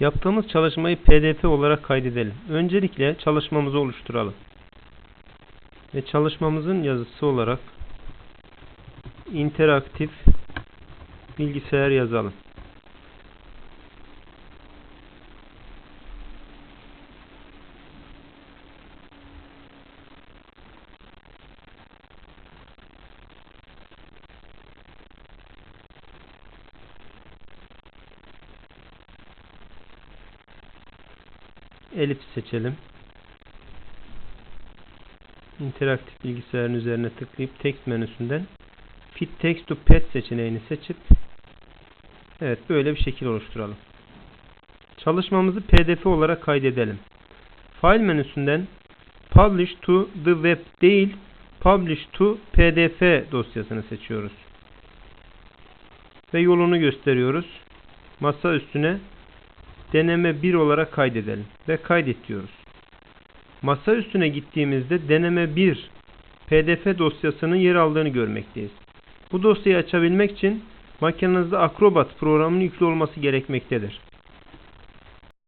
Yaptığımız çalışmayı pdf olarak kaydedelim. Öncelikle çalışmamızı oluşturalım. Ve çalışmamızın yazısı olarak interaktif bilgisayar yazalım. Elif seçelim. İnteraktif bilgisayarın üzerine tıklayıp text menüsünden Fit Text to Pet seçeneğini seçip Evet böyle bir şekil oluşturalım. Çalışmamızı pdf olarak kaydedelim. File menüsünden Publish to the web değil Publish to pdf dosyasını seçiyoruz. Ve yolunu gösteriyoruz. Masa üstüne deneme 1 olarak kaydedelim ve kaydet diyoruz. Masa üstüne gittiğimizde deneme 1 pdf dosyasının yer aldığını görmekteyiz. Bu dosyayı açabilmek için makinenizde Acrobat programının yüklü olması gerekmektedir.